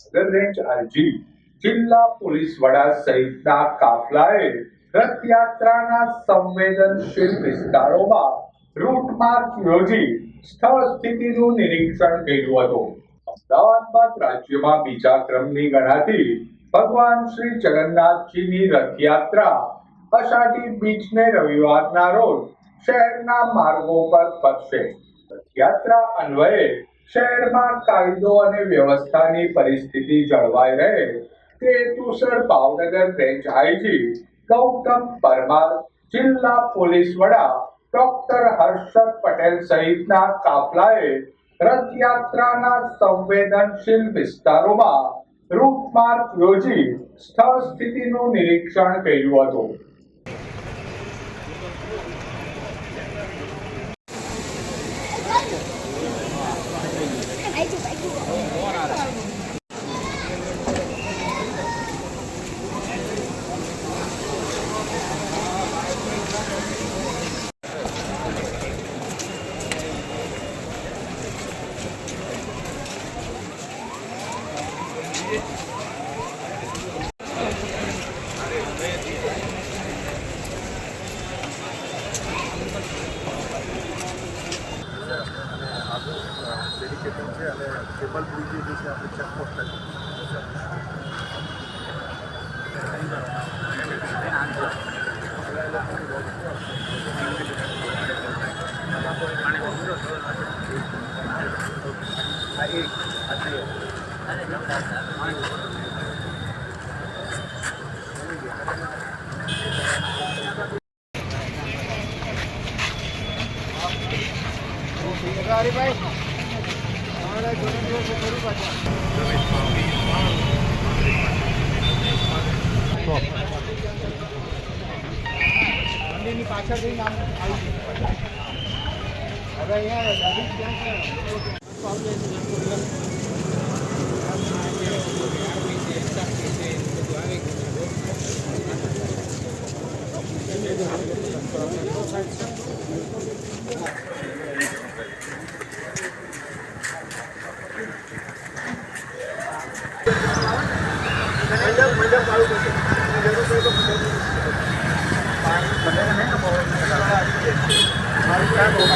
Bhavnagar range જિલ્લા police વડા સહિતના કાફલાએ રથયાત્રાના સંવેદનશીલ વિસ્તારોમાં રૂટ માર્ચ યોજી સ્થળ સ્થિતિનું નિરીક્ષણ કર્યું હતું. અમદાવાદ બાદ રાજ્યમાં બીજા ક્રમની ગણાતી ભગવાન શ્રી જગન્નાથજીની રથયાત્રા અષાઢી બીજને રવિવારના રોજ શહેરના માર્ગો પર ફરશે. રથયાત્રા અન્વયે શહેરમાં કાયદો અને વ્યવસ્થાની પરિસ્થિતિ જળવાઈ રહે, તે હેતુસર ભાવનગર રેન્જ આઈજી ગૌતમ પરમાર, જિલ્લા પોલીસ વડા ડોક્ટર હર્ષદ પટેલ સહિતના કાફલાએ રથયાત્રાના સંવેદનશીલ વિસ્તારોમાં રૂટ માર્ચ યોજી સ્થળ સ્થિતિનું નિરીક્ષણ કર્યું હતું. ડેડિકેશન છે અને કેબલ બ્રિજ જે છે આપણે ચેકપોસ્ટ મંદિરની પાછળ જઈને આમ આવી. હવે અહીંયા મંડપ મારું કરશે